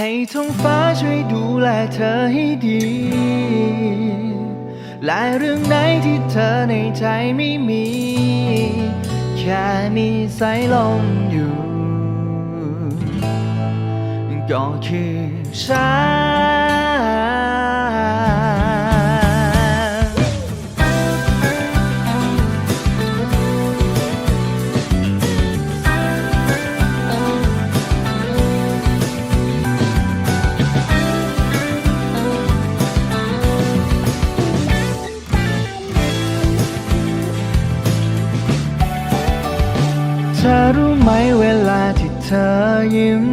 ให้ท้องฟ้าช่วยดูแลเธอให้ดี และเรื่องไหนที่เธอในใจไม่มี แค่มีสายลมอยู่ ก็คือฉัน ธอรู้ไหมเวลาที่เธอยิ้ม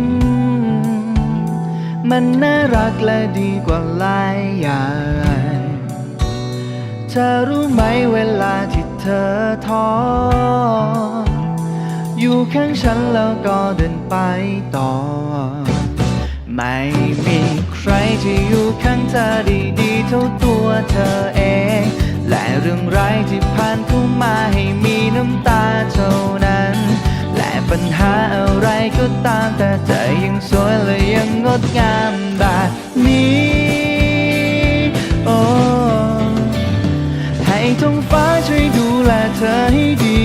มันน่ารักและดีกว่าหลายอย่าง เธอรู้ไหมเวลาที่เธอท้อ อยู่ข้างฉันแล้วก็เดินไปต่อ ไม่มีใครที่อยู่ข้างเธอด้ดีเท่าตัวเธอเอง และเรื่องร้ายที่ผ่านเข้ามาให้มีน้ำตาเท่านั้น ก็ตามแต่เธอยังสวยและยังงดงามแบบนี้ โอ้ให้ท้องฟ้าช่วยดูแลเธอให้ดี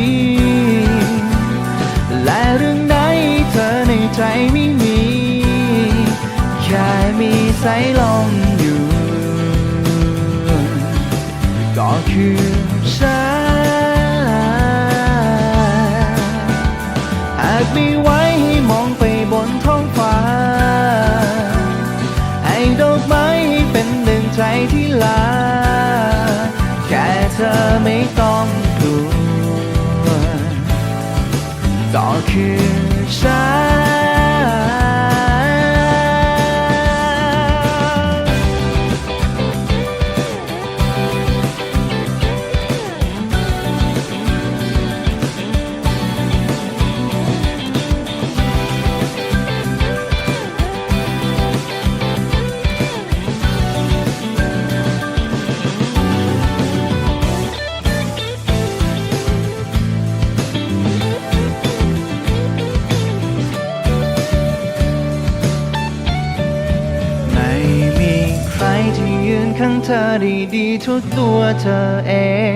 และเรื่องไหนเธอในใจไม่มี แค่มีสายลมอยู่ ก็คือฉันหา ธอไม่ต้องกลัวก็คือฉัน เธอได้ดีทุกตัวเธอเอง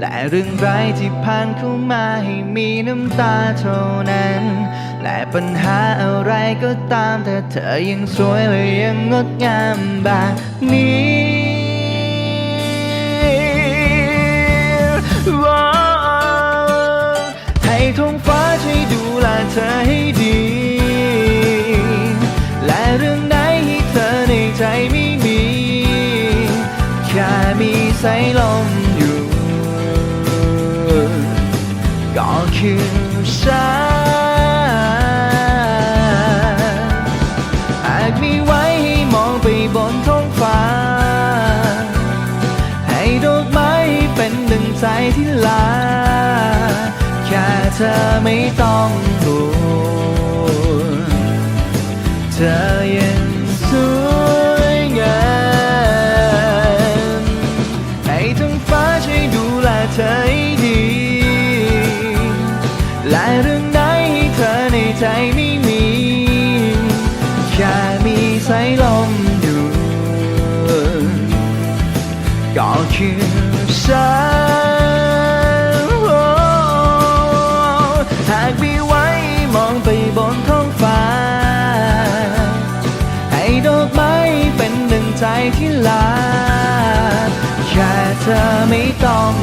และเรื่องร้ายที่ผ่านเข้ามาให้มีน้ำตาเท่านั้น และปัญหาอะไรก็ตามแต่เธอยังสวยและยังงดงามแบบนี้ให้ท้องฟ้า แค่มีสายลมอยู่ ก็คือฉันหากมีไว้ให้มองไปบนท้องฟ้า ให้ดอกไม้เป็นดังใจที่ลา แค่เธอไม่ต้องกลัวเธอยังสวย ก็คือฉันหากมีไว้มองไปบนท้องฟ้า ให้ดอกไม้เป็นดังใจที่ลา แค่เธอไม่ต้อง